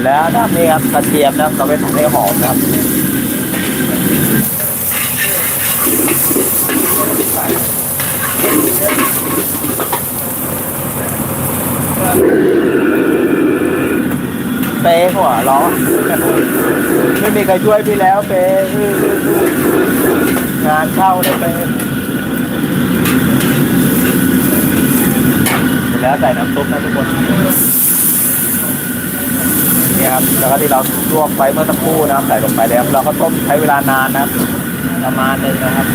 จแล้วนะนี่ครับกระเทียมนะครับเราไปทำให้หอมครับเป๊หัวล้อไม่มีใครช่วยพี่แล้วเป๊งานเข้าได้เป๊เสร็จแล้วใส่น้ำซุปนะทุกคน ครับ แล้วก็ที่เราลวกไปเมื่อสักครู่นะครับใส่ลงไปแล้วเราก็ต้มใช้เวลานานนะครับ ประมาณหนึงนะครับ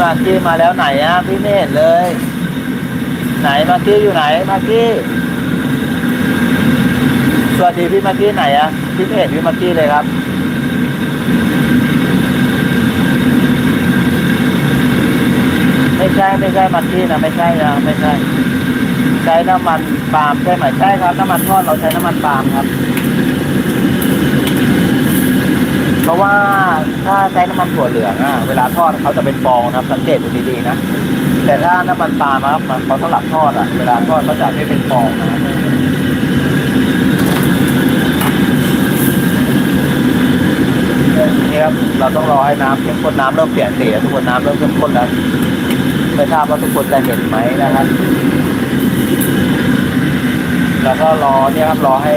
มากกี้มาแล้วไหนอะพี่ไม่เห็นเลย ไหนมากกี้อยู่ไหนมากกี้สวัสดีพี่มากกี้ไหนอะพี่ไม่เห็นพี่มากกี้เลยครับไม่ใช่ไม่ใช่มากกี้นะไม่ใช่นะไม่ใช่ใช้น้ำมันปาล์มใช่ไหมใช่ครับน้ำมันทอดเราใช้น้ำมันปาล์มครับ เพราะว่า ถ้าใช้น้ำมันถั่วเหลืองอะเวลาทอดเขาจะเป็นฟองนะครับสังเกตดูดีๆนะแต่ถ้าน้ำมันปาล์มครับมันเขาสลับทอดอะเวลาทอดเขาจะไม่เป็นฟองนะนี่ครับเราต้องรอให้น้ำเข้มข้นน้ำเริ่มเปลี่ยนสีแล้วทุกคนน้ำเริ่มเข้มข้นแล้วไม่ทราบว่าทุกคนจะเห็นไหมนะครับแล้วก็รอเนี่ยครับรอให้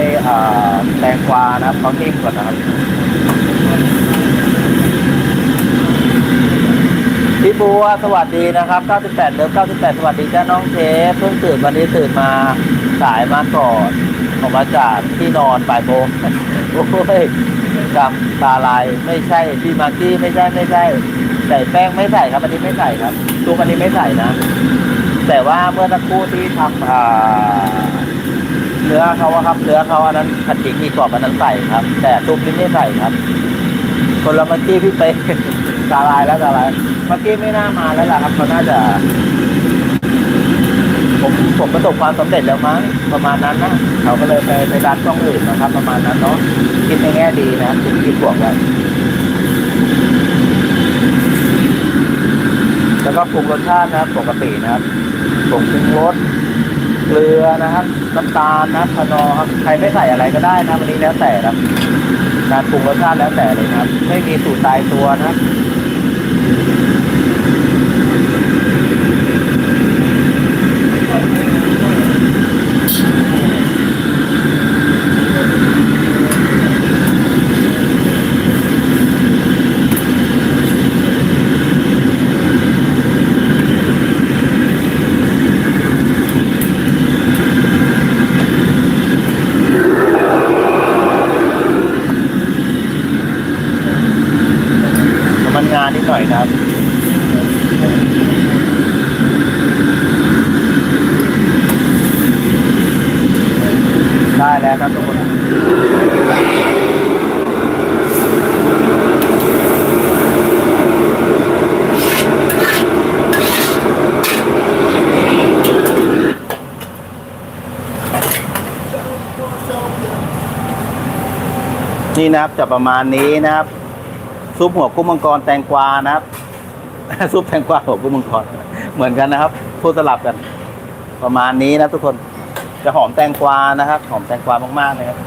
แตงกวานะครับเขานิ่มก่อนนะครับ พี่บัวสวัสดีนะครับ 98เลิฟ98 สวัสดีจ้าน้องเทปเพิ่งตื่นวันนี้ตื่นมาสายมาก่อนออกมาจากที่นอนบ่ายโมงโอ้ยจำตาลายไม่ใช่พี่มากกี้ไม่ใช่ไม่ใช่ ใส่แป้งไม่ใส่ครับอันนี้ไม่ใส่ครับซุปอันนี้ไม่ใส่นะ แต่ว่าเมื่อสักครู่ที่ทำอ่าเนื้อเขาอะครับเนื้อเขาอันนั้นผัดพริกมีกรอบอันนั้นใส่ครับ แต่ซุปนี่ไม่ใส่ครับ คนละเมื่อกี้พี่เป๊กตาลายแล้วตาลายเมื่อกี้ไม่น่ามาแล้วล่ะครับเขาน่าจะ ผมผมประสบความสำเร็จแล้วมั้งประมาณนั้นนะเขาก็เลยไปไปดันช่องอื่นนะครับ ประมาณนั้นเนาะคิดในแง่ดีนะครับคิดคิดบวกไว้แล้วก็ปรุงรสชาตินะครับปกตินะครับผงปรุงรสเกลือนะครับน้ำตาลนะครับคนอครับใครไม่ใส่อะไรก็ได้นะวันนี้แล้วแต่ครับ การปรุงรสชาติแล้วแต่เลยครับ ไม่มีสูตรตายตัวนะครับ น้ำมันงานนิดหน่อยนะ ครับได้แล้วครับทุกคนนี่นะครับจะประมาณนี้นะครับ ซุปหัวกุ้งมังกรแตงกวานะครับ ซุปแตงกวาหัวกุ้งมังกร เหมือนกันนะครับพูดสลับกัน ประมาณนี้นะทุกคนจะหอมแตงกวานะครับ หอมแตงกวามากๆเลยครับ